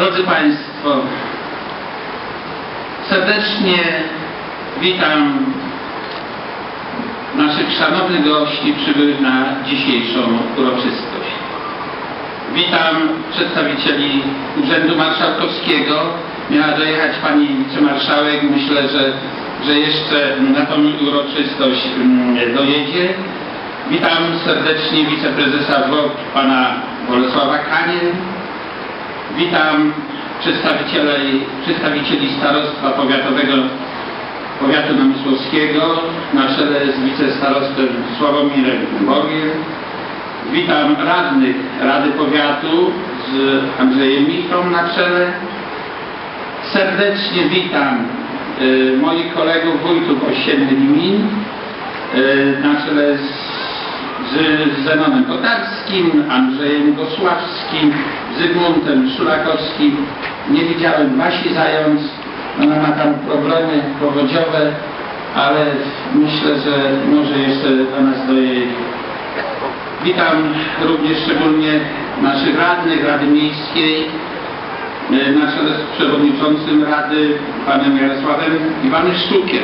Drodzy Państwo, serdecznie witam naszych szanownych gości przybyłych na dzisiejszą uroczystość. Witam przedstawicieli Urzędu Marszałkowskiego. Miała dojechać Pani Wicemarszałek. Myślę, że, że jeszcze na tą uroczystość mm, dojedzie. Witam serdecznie wiceprezesa WOP Pana Bolesława Kanie. Witam przedstawicieli, przedstawicieli Starostwa Powiatowego Powiatu Namysłowskiego na czele z wicestarostwem Sławomirem Bogiem. Witam radnych Rady Powiatu z Andrzejem Michą na czele. Serdecznie witam y, moich kolegów wójtów ościennych gmin y, na czele z z Zenonem Kotarskim, Andrzejem Gosławskim, Zygmuntem Szulakowskim. Nie widziałem Basi Zając, ona ma tam problemy powodziowe, ale myślę, że może jeszcze do nas dojedzie. Witam również szczególnie naszych radnych Rady Miejskiej na czele z przewodniczącym Rady panem Jarosławem Iwanyszczukiem.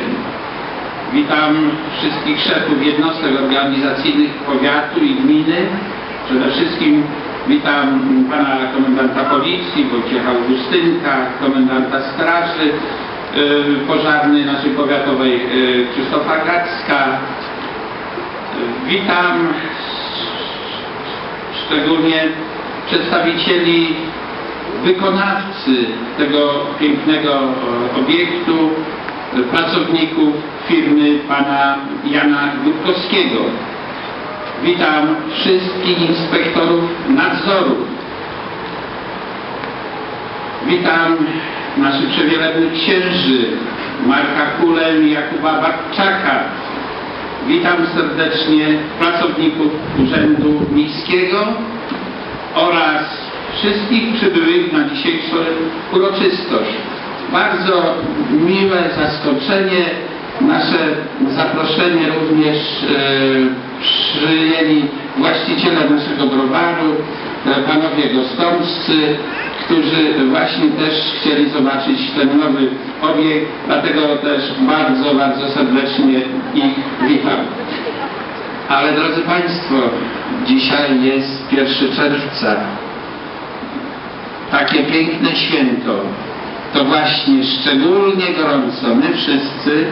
Witam wszystkich szefów jednostek organizacyjnych powiatu i gminy. Przede wszystkim witam pana komendanta policji Wojciecha Augustynka, komendanta straży y, pożarnej naszej powiatowej y, Krzysztofa Gacka. Y, Witam szczególnie przedstawicieli wykonawcy tego pięknego obiektu, pracowników firmy pana Jana Gutkowskiego. Witam wszystkich inspektorów nadzoru. Witam naszych przewielebnych księży Marka Kulę i Jakuba Barczaka. Witam serdecznie pracowników Urzędu Miejskiego oraz wszystkich przybyłych na dzisiejszą uroczystość. Bardzo miłe zaskoczenie. Nasze zaproszenie również e, przyjęli właściciele naszego browaru, e, panowie gostomscy, którzy właśnie też chcieli zobaczyć ten nowy obiekt, dlatego też bardzo, bardzo serdecznie ich witam. Ale drodzy Państwo, dzisiaj jest 1 czerwca. Takie piękne święto. To właśnie szczególnie gorąco my wszyscy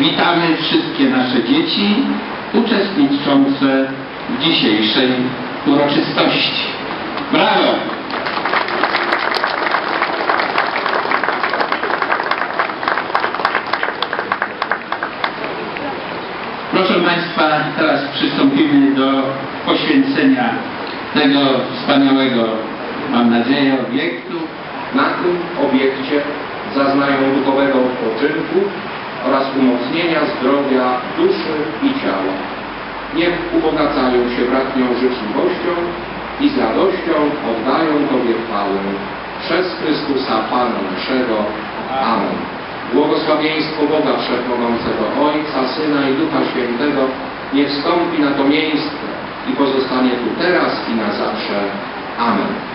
witamy wszystkie nasze dzieci uczestniczące w dzisiejszej uroczystości. Brawo! Proszę Państwa, teraz przystąpimy do poświęcenia tego wspaniałego, mam nadzieję, obiektu. Na tym obiekcie zaznają duchowego odpoczynku oraz umocnienia zdrowia duszy i ciała. Niech ubogacają się bratnią życzliwością i z radością oddają Tobie chwałę. Przez Chrystusa Pana naszego. Amen. Błogosławieństwo Boga Wszechmogącego, Ojca, Syna i Ducha Świętego niech wstąpi na to miejsce i pozostanie tu teraz i na zawsze. Amen.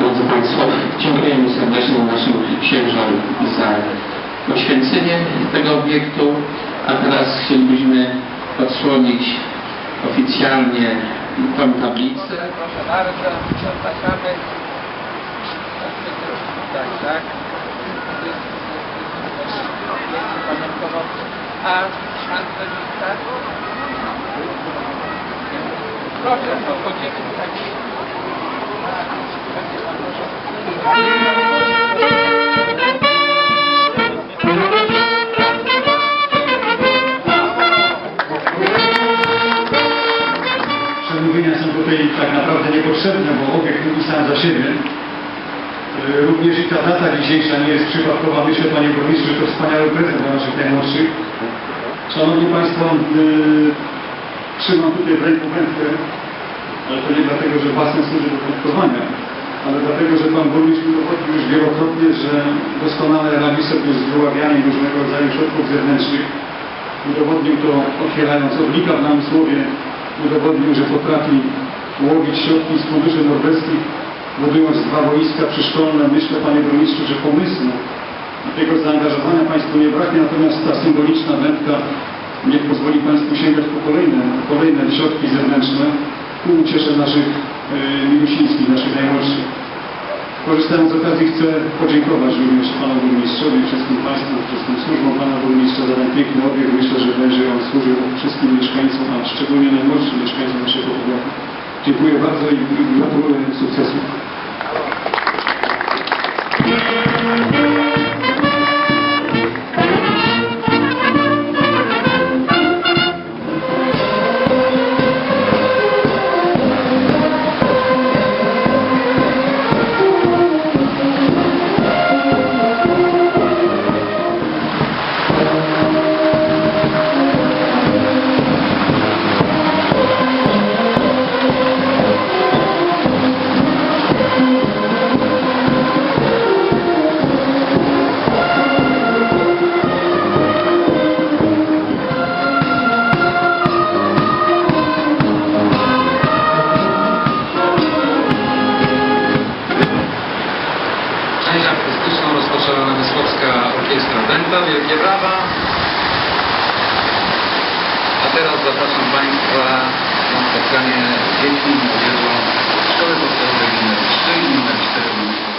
Drodzy Państwo, dziękujemy serdecznie naszym księżom za poświęcenie tego obiektu, a teraz chcielibyśmy odsłonić oficjalnie tą tablicę. Proszę bardzo, zapraszamy. Tak, tak. A pan prezydent? Proszę, podchodzimy tutaj. Przemówienia są tutaj tak naprawdę niepotrzebne, bo obiekt mówi sam za siebie. Y, Również i ta data dzisiejsza nie jest przypadkowa. Myślę, Panie Burmistrzu, że to wspaniały prezent dla naszych najmłodszych. Szanowni Państwo, y, trzymam tutaj w ręku wędkę, ale to nie dlatego, że basen służy do plotkowania, ale dlatego, że Pan Burmistrz udowodnił już wielokrotnie, że doskonale radzi sobie z wyławianiem różnego rodzaju środków zewnętrznych. Udowodnił to otwierając oblika w Namysłowie, udowodnił, że potrafi łowić środki z funduszy norweskich, budując dwa wojska przyszkolne. Myślę, Panie Burmistrzu, że pomysłu i tego zaangażowania Państwu nie braknie, natomiast ta symboliczna wędka niech pozwoli Państwu sięgać po kolejne, kolejne środki zewnętrzne ku uciesze naszych yy, naszych najmłodszych. Korzystając z okazji chcę podziękować również Panu Burmistrzowi, wszystkim Państwu, wszystkim służbom Pana Burmistrza za ten piękny obieg. Myślę, że będzie on służył wszystkim mieszkańcom, a szczególnie najmłodszym mieszkańcom naszego powiatu. Dziękuję bardzo i gratuluję sukcesów. mocno rozkoszalona Wysłowska Orkiestra Dęta. Wielkie brawa. A teraz zapraszam Państwa na spotkanie dzieci i młodzieżą Szkoły Podstawowej nr 3 i nr 4.